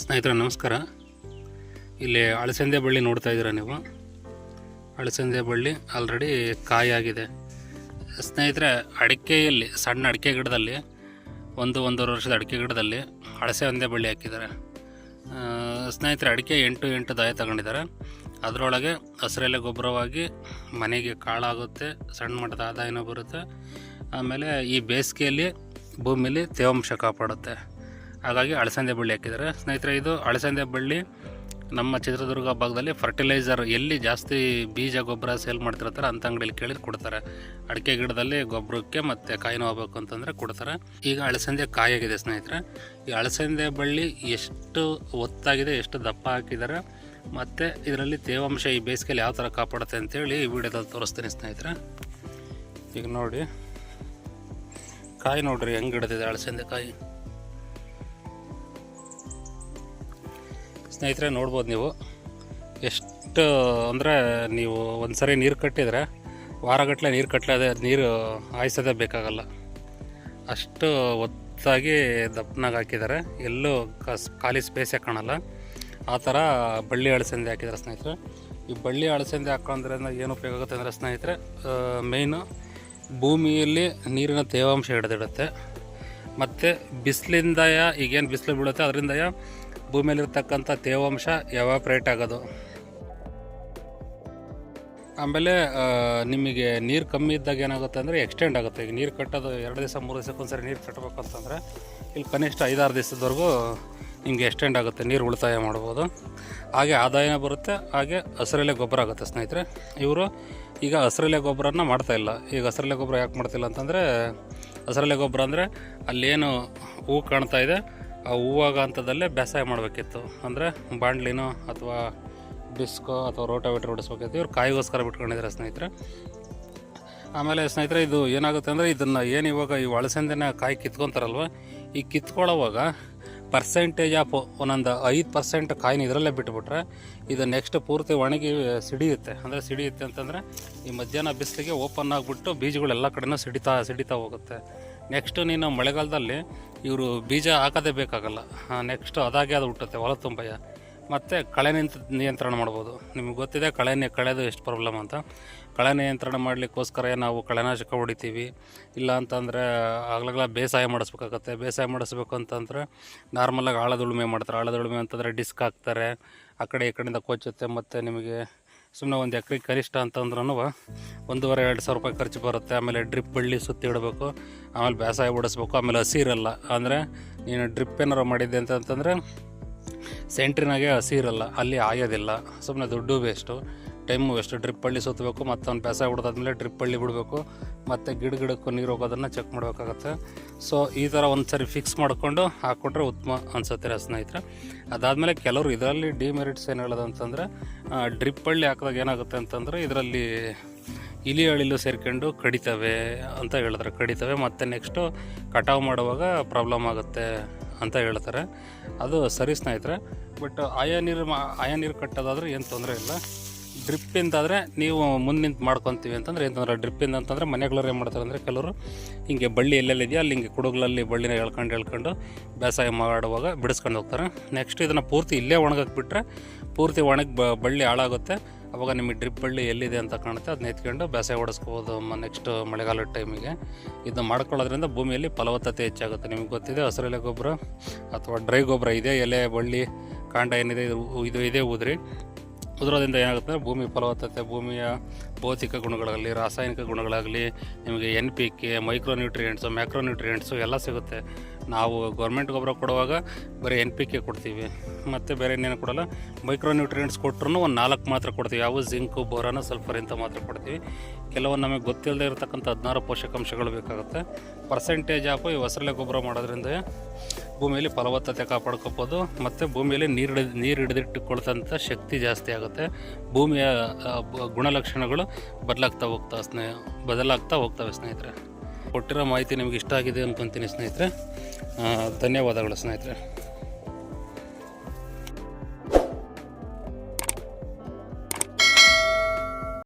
ಸ್ನೇಹಿತರೆ, ನಮಸ್ಕಾರ. ಇಲ್ಲಿ ಅಳಸಂದೆ ಬಳ್ಳಿ ನೋಡ್ತಾ ಇದ್ದೀರಾ ನೀವು? ಅಳಸಂದೆ ಬಳ್ಳಿ ಆಲ್ರೆಡಿ ಕಾಯಾಗಿದೆ ಸ್ನೇಹಿತರೆ, ಅಡಿಕೆಯಲ್ಲಿ, ಸಣ್ಣ ಅಡಿಕೆ ಗಿಡದಲ್ಲಿ, ಒಂದು ಒಂದೂವರೆ ವರ್ಷದ ಅಡಿಕೆ ಗಿಡದಲ್ಲಿ ಅಳಸೆ ಒಂದೇ ಬಳ್ಳಿ ಹಾಕಿದ್ದಾರೆ. ಸ್ನೇಹಿತರೆ, ಅಡಿಕೆ ಎಂಟು ಎಂಟು ದಾಯ ತಗೊಂಡಿದ್ದಾರೆ. ಅದರೊಳಗೆ ಹಸಿರೆಲೆ ಗೊಬ್ಬರವಾಗಿ ಮನೆಗೆ ಕಾಳಾಗುತ್ತೆ, ಸಣ್ಣ ಮಟ್ಟದ ಆದಾಯನೂ ಬರುತ್ತೆ. ಆಮೇಲೆ ಈ ಬೇಸಿಗೆಯಲ್ಲಿ ಭೂಮಿಲಿ ತೇವಾಂಶ ಕಾಪಾಡುತ್ತೆ. ಹಾಗಾಗಿ ಅಳಸಂದೆ ಬಳ್ಳಿ ಹಾಕಿದ್ದಾರೆ. ಸ್ನೇಹಿತರೆ, ಇದು ಅಳಸಂದೆ ಬಳ್ಳಿ ನಮ್ಮ ಚಿತ್ರದುರ್ಗ ಭಾಗದಲ್ಲಿ ಫರ್ಟಿಲೈಸರ್ ಎಲ್ಲಿ ಜಾಸ್ತಿ ಬೀಜ ಗೊಬ್ಬರ ಸೇಲ್ ಮಾಡ್ತಿರ್ತಾರೆ ಅಂಥ ಅಂಗಡಿಯಲ್ಲಿ ಕೇಳಿದ್ರೆ ಕೊಡ್ತಾರೆ. ಅಡಿಕೆ ಗಿಡದಲ್ಲಿ ಗೊಬ್ಬರಕ್ಕೆ ಮತ್ತು ಕಾಯಿನ ಹೋಗ್ಬೇಕು ಅಂತಂದರೆ ಕೊಡ್ತಾರೆ. ಈಗ ಅಳಸಂದೆ ಕಾಯಾಗಿದೆ ಸ್ನೇಹಿತರೆ. ಈ ಅಳಸಂದೆ ಬಳ್ಳಿ ಎಷ್ಟು ಒತ್ತಾಗಿದೆ, ಎಷ್ಟು ದಪ್ಪ ಹಾಕಿದ್ದಾರೆ, ಮತ್ತು ಇದರಲ್ಲಿ ತೇವಾಂಶ ಈ ಬೇಸಿಗೆಯಲ್ಲಿ ಯಾವ ಥರ ಕಾಪಾಡುತ್ತೆ ಅಂತೇಳಿ ಈ ವಿಡಿಯೋದಲ್ಲಿ ತೋರಿಸ್ತೀನಿ ಸ್ನೇಹಿತರೆ. ಈಗ ನೋಡಿ, ಕಾಯಿ ನೋಡಿರಿ, ಹೆಂಗೆ ಹಿಡಿದಿದೆ ಅಳಸಂದೆ ಕಾಯಿ. ಸ್ನೇಹಿತರೆ, ನೋಡ್ಬೋದು ನೀವು. ಎಷ್ಟು, ಅಂದರೆ ನೀವು ಒಂದು ಸರಿ ನೀರು ಕಟ್ಟಿದರೆ ವಾರಗಟ್ಟಲೆ ನೀರು ಕಟ್ಟಲದೆ ನೀರು ಹಾಯಿಸೋದೇ ಬೇಕಾಗಲ್ಲ. ಅಷ್ಟು ಒತ್ತಾಗಿ ದಪ್ಪನಾಗಿ ಹಾಕಿದ್ದಾರೆ ಎಲ್ಲೂ ಕಸ್, ಖಾಲಿ ಸ್ಪೇಸೇ ಕಾಣಲ್ಲ. ಆ ಥರ ಬಳ್ಳಿ ಅಳಸಂದೆ ಹಾಕಿದ್ದಾರೆ ಸ್ನೇಹಿತರೆ. ಈ ಬಳ್ಳಿ ಅಳಸಂದೆ ಹಾಕೋದ್ರಿಂದ ಏನು ಉಪಯೋಗ ಆಗುತ್ತೆ ಅಂದರೆ ಸ್ನೇಹಿತರೆ ಮೇಯ್ನು ಭೂಮಿಯಲ್ಲಿ ನೀರಿನ ತೇವಾಂಶ ಹಿಡಿದಿಡುತ್ತೆ. ಮತ್ತು ಬಿಸಿಲಿಂದ ಈಗೇನು ಬಿಸಿಲು ಬೀಳುತ್ತೆ ಅದರಿಂದ ಭೂಮಿಯಲ್ಲಿರ್ತಕ್ಕಂಥ ತೇವಾಂಶ ಎವಾಪ್ರೇಟ್ ಆಗೋದು. ಆಮೇಲೆ ನಿಮಗೆ ನೀರು ಕಮ್ಮಿ ಇದ್ದಾಗ ಏನಾಗುತ್ತೆ ಅಂದರೆ ಎಕ್ಸ್ಟೆಂಡ್ ಆಗುತ್ತೆ. ಈಗ ನೀರು ಕಟ್ಟೋದು ಎರಡು ದಿವಸ, ಮೂರು ದಿವಸಕ್ಕೊಂದ್ಸರಿ ನೀರು ಕಟ್ಟಬೇಕಂತಂದರೆ ಇಲ್ಲಿ ಕನಿಷ್ಠ ಐದಾರು ದಿವಸದವರೆಗೂ ನಿಮಗೆ ಎಕ್ಸ್ಟೆಂಡ್ ಆಗುತ್ತೆ, ನೀರು ಉಳಿತಾಯ ಮಾಡ್ಬೋದು. ಹಾಗೆ ಆದಾಯ ಬರುತ್ತೆ, ಹಾಗೆ ಹಸಿರಲ್ಲೇ ಗೊಬ್ಬರ ಆಗುತ್ತೆ ಸ್ನೇಹಿತರೆ. ಇವರು ಈಗ ಹಸಿರಲೆ ಗೊಬ್ಬರನ ಮಾಡ್ತಾ ಇಲ್ಲ. ಈಗ ಹಸಿರಲೆ ಗೊಬ್ಬರ ಯಾಕೆ ಮಾಡ್ತಿಲ್ಲ ಅಂತಂದರೆ ಹಸಿರಲೆ ಗೊಬ್ಬರ ಅಂದರೆ ಅಲ್ಲೇನು ಹೂ ಕಾಣ್ತಾ ಇದೆ ಆ ಹೂವಾಗ ಹಂತದಲ್ಲೇ ಬೇಸಾಯ ಮಾಡಬೇಕಿತ್ತು. ಅಂದರೆ ಬಾಂಡ್ಲಿನೋ ಅಥವಾ ಡಿಸ್ಕೋ ಅಥವಾ ರೋಟಾವೇಟ್ರ್ ಹೊಡಿಸ್ಬೇಕಿತ್ತು ಇವ್ರು ಕಾಯಿಗೋಸ್ಕರ ಬಿಟ್ಕೊಂಡಿದ್ದಾರೆ ಸ್ನೇಹಿತರೆ. ಆಮೇಲೆ ಸ್ನೇಹಿತರೆ, ಇದು ಏನಾಗುತ್ತೆ ಅಂದರೆ ಇದನ್ನು ಏನು ಇವಾಗ ಈ ಒಳಸಂದಿನ ಕಾಯಿ ಕಿತ್ಕೊತಾರಲ್ವ? ಈ ಕಿತ್ಕೊಳ್ಳೋವಾಗ ಪರ್ಸೆಂಟೇಜ್ ಆಫ್ ಒಂದೊಂದು ಐದು ಪರ್ಸೆಂಟ್ ಕಾಯಿನ ಇದರಲ್ಲೇ ಬಿಟ್ಬಿಟ್ರೆ ಇದು ನೆಕ್ಸ್ಟ್ ಪೂರ್ತಿ ಒಣಗಿ ಸಿಡಿಯುತ್ತೆ. ಅಂದರೆ ಸಿಡಿಯುತ್ತೆ ಅಂತಂದರೆ ಈ ಮಧ್ಯಾಹ್ನ ಬಿಸಿಲಿಗೆ ಓಪನ್ ಆಗಿಬಿಟ್ಟು ಬೀಜಗಳು ಎಲ್ಲ ಕಡೆನೂ ಸಿಡಿತಾ ಸಿಡಿತಾ ಹೋಗುತ್ತೆ. ನೆಕ್ಸ್ಟು ನೀನು ಮಳೆಗಾಲದಲ್ಲಿ ಇವರು ಬೀಜ ಹಾಕೋದೇ ಬೇಕಾಗಲ್ಲ. ನೆಕ್ಸ್ಟು ಅದಾಗೆ ಅದು ಹುಟ್ಟುತ್ತೆ, ಹೊಲ ತುಂಬಯ್ಯ. ಮತ್ತು ಕಳೆ ನಿಂತ, ನಿಯಂತ್ರಣ ಮಾಡ್ಬೋದು. ನಿಮ್ಗೆ ಗೊತ್ತಿದೆ ಕಳೆನೇ ಕಳೆದು ಎಷ್ಟು ಪ್ರಾಬ್ಲಮ್ ಅಂತ. ಕಳೆ ನಿಯಂತ್ರಣ ಮಾಡಲಿಕ್ಕೋಸ್ಕರ ನಾವು ಕಳೆನಾಶಕ ಹೊಡಿತೀವಿ. ಇಲ್ಲ ಅಂತಂದರೆ ಆಗ್ಲಾಗ್ಲ ಬೇಸಾಯ ಮಾಡಿಸ್ಬೇಕಾಗತ್ತೆ. ಬೇಸಾಯ ಮಾಡಿಸ್ಬೇಕು ಅಂತಂದರೆ ನಾರ್ಮಲಾಗಿ ಆಳದ ಉಳುಮೆ ಮಾಡ್ತಾರೆ. ಆಳದ ಉಳುಮೆ ಅಂತಂದರೆ ಡಿಸ್ಕ್ ಹಾಕ್ತಾರೆ. ಆ ಕಡೆ ಈ ಕಡೆಯಿಂದ ಕೊಚ್ಚುತ್ತೆ. ಮತ್ತು ನಿಮಗೆ ಸುಮ್ಮನೆ ಒಂದು ಎಕ್ರೆ ಕನಿಷ್ಠ ಅಂತಂದ್ರೂ ಒಂದೂವರೆ, ಎರಡು ಸಾವಿರ ರೂಪಾಯಿ ಖರ್ಚು ಬರುತ್ತೆ. ಆಮೇಲೆ ಡ್ರಿಪ್ ಬಳ್ಳಿ ಸುತ್ತಿ ಇಡಬೇಕು. ಆಮೇಲೆ ಬೇಸಾಯ ಓಡಿಸ್ಬೇಕು. ಆಮೇಲೆ ಹಸಿರಲ್ಲ ಅಂದರೆ ನೀನು ಡ್ರಿಪ್ ಏನಾರು ಮಾಡಿದ್ದೆ ಅಂತಂತಂದರೆ ಸೆಂಟ್ರಿನಾಗೆ ಹಸಿರಲ್ಲ ಅಲ್ಲಿ. ಆಯೋದಿಲ್ಲ ಸುಮ್ಮನೆ ದುಡ್ಡು ವೇಸ್ಟು ಟೈಮು ಎಷ್ಟು ಡ್ರಿಪ್ ಹಳ್ಳಿ ಸುತ್ತಬೇಕು ಮತ್ತು ಅವ್ನು ಬೇಸಾಯ ಹೊಡೆದಾದ್ಮೇಲೆ ಡ್ರಿಪ್ ಹಳ್ಳಿ ಬಿಡಬೇಕು, ಮತ್ತು ಗಿಡ ಗಿಡಕ್ಕೂ ನೀರು ಹೋಗೋದನ್ನು ಚೆಕ್ ಮಾಡಬೇಕಾಗತ್ತೆ. ಸೊ ಈ ಥರ ಒಂದು ಸರಿ ಫಿಕ್ಸ್ ಮಾಡಿಕೊಂಡು ಹಾಕ್ಕೊಟ್ರೆ ಉತ್ತಮ ಅನ್ಸುತ್ತೆ ಸ್ನೇಹಿತರೆ. ಅದಾದಮೇಲೆ ಕೆಲವರು ಇದರಲ್ಲಿ ಡಿಮೆರಿಟ್ಸ್ ಏನು ಹೇಳೋದು ಅಂತಂದರೆ ಡ್ರಿಪ್ ಹಳ್ಳಿ ಹಾಕಿದಾಗ ಏನಾಗುತ್ತೆ ಅಂತಂದರೆ, ಇದರಲ್ಲಿ ಇಲಿ ಅಳಿಲು ಸೇರ್ಕೊಂಡು ಕಡಿತವೆ ಅಂತ ಹೇಳ್ತಾರೆ. ಕಡಿತವೆ ಮತ್ತು ನೆಕ್ಸ್ಟು ಕಟಾವು ಮಾಡುವಾಗ ಪ್ರಾಬ್ಲಮ್ ಆಗುತ್ತೆ ಅಂತ ಹೇಳ್ತಾರೆ. ಅದು ಸರಿ ಸ್ನೇಹಿತರೆ ಬಟ್ ಆಯಾ ನೀರು ಮಾ, ಆಯಾ ನೀರು ಕಟ್ಟೋದಾದ್ರೆ ಏನು ತೊಂದರೆ ಇಲ್ಲ. ಡ್ರಿಪ್ಪಿಂದಾದರೆ ನೀವು ಮುಂದೆ ನಿಂತು ಮಾಡ್ಕೊತೀವಿ ಅಂತಂದ್ರೆ ಏನಂದ್ರೆ ಡ್ರಿಪ್ಪಿಂದ ಅಂತಂದರೆ ಮನೆಗಳವ್ರು ಏನು ಮಾಡ್ತಾರೆ ಅಂದರೆ ಕೆಲವರು ಹಿಂಗೆ ಬಳ್ಳಿ ಎಲ್ಲೆಲ್ಲಿ ಇದೆಯಾ, ಅಲ್ಲಿ ಹಿಂಗೆ ಕುಡುಗ್ಲಲ್ಲಿ ಬಳ್ಳಿನ ಎಳ್ಕೊಂಡು ಹೇಳ್ಕೊಂಡು ಬೇಸಾಯ ಮಾಡುವಾಗ ಬಿಡಿಸ್ಕೊಂಡು ಹೋಗ್ತಾರೆ. ನೆಕ್ಸ್ಟ್ ಇದನ್ನು ಪೂರ್ತಿ ಇಲ್ಲೇ ಒಣಗಕ್ಕೆ ಬಿಟ್ಟರೆ ಪೂರ್ತಿ ಒಣಗಿ ಬ ಬಳ್ಳಿ ಹಾಳಾಗುತ್ತೆ. ಅವಾಗ ನಿಮಗೆ ಡ್ರಿಪ್ ಬಳ್ಳಿ ಎಲ್ಲಿದೆ ಅಂತ ಕಾಣುತ್ತೆ ಅದನ್ನ ಎತ್ಕೊಂಡು ಬೇಸಾಯ ಓಡಿಸ್ಬೋದು ನೆಕ್ಸ್ಟ್ ಮಳೆಗಾಲದ ಟೈಮಿಗೆ ಇದನ್ನ ಮಾಡ್ಕೊಳ್ಳೋದ್ರಿಂದ ಭೂಮಿಯಲ್ಲಿ ಫಲವತ್ತತೆ ಹೆಚ್ಚಾಗುತ್ತೆ. ನಿಮಗೆ ಗೊತ್ತಿದೆ, ಹಸಿರೆಲೆ ಗೊಬ್ಬರ ಅಥವಾ ಡ್ರೈ ಗೊಬ್ಬರ ಇದೆ, ಎಲೆ, ಬಳ್ಳಿ, ಕಾಂಡ ಏನಿದೆ, ಇದು ಇದು ಇದೇ, ಉದ್ರಿ. ಉದುರೋದ್ರಿಂದ ಏನಾಗುತ್ತೆ? ಭೂಮಿ ಫಲವತ್ತತೆ, ಭೂಮಿಯ ಭೌತಿಕ ಗುಣಗಳಾಗಲಿ, ರಾಸಾಯನಿಕ ಗುಣಗಳಾಗಲಿ, ನಿಮಗೆ N P K micronutrients macronutrients macro nutrients ಎಲ್ಲ ಸಿಗುತ್ತೆ. ನಾವು ಗೌರ್ಮೆಂಟ್ ಗೊಬ್ಬರ ಕೊಡುವಾಗ ಬರೀ ಎನ್ ಪಿ ಕೆ ಕೊಡ್ತೀವಿ. ಮತ್ತು ಬೇರೆ ಇನ್ನೇನು ಕೊಡಲ್ಲ? ಮೈಕ್ರೋನ್ಯೂಟ್ರಿಯೆಂಟ್ಸ್ ಕೊಟ್ಟರು ಒಂದು ನಾಲ್ಕು ಮಾತ್ರ ಕೊಡ್ತೀವಿ. ಯಾವ ಜಿಂಕು ಬೋರಾನ ಸಲ್ಫರ್ ಇಂಥ ಮಾತ್ರ ಕೊಡ್ತೀವಿ. ಕೆಲವೊಂದು ನಮಗೆ ಗೊತ್ತಿಲ್ಲದೆ ಇರತಕ್ಕಂಥ ಹದಿನಾರು ಪೋಷಕಾಂಶಗಳು ಬೇಕಾಗುತ್ತೆ. ಪರ್ಸೆಂಟೇಜ್ ಆಫ್ ಈ ಹೊಸರಲೆ ಗೊಬ್ಬರ ಮಾಡೋದ್ರಿಂದ ಭೂಮಿಯಲ್ಲಿ ಫಲವತ್ತತೆ ಕಾಪಾಡ್ಕೋಬೋದು, ಮತ್ತು ಭೂಮಿಯಲ್ಲಿ ನೀರು ಹಿಡಿದು, ನೀರು ಹಿಡಿದಿಟ್ಟುಕೊಳ್ತಂಥ ಶಕ್ತಿ ಜಾಸ್ತಿ ಆಗುತ್ತೆ. ಭೂಮಿಯ ಗುಣಲಕ್ಷಣಗಳು ಬದಲಾಗ್ತಾ ಹೋಗ್ತಾ ಸ್ನೇಹ, ಬದಲಾಗ್ತಾ ಹೋಗ್ತವೆ ಸ್ನೇಹಿತರೆ. ಕೊಟ್ಟಿರೋ ಮಾಹಿತಿ ನಿಮಗೆ ಇಷ್ಟ ಆಗಿದೆ ಅನ್ಕೊತೀನಿ ಸ್ನೇಹಿತರೆ. ಧನ್ಯವಾದಗಳು ಸ್ನೇಹಿತರೆ.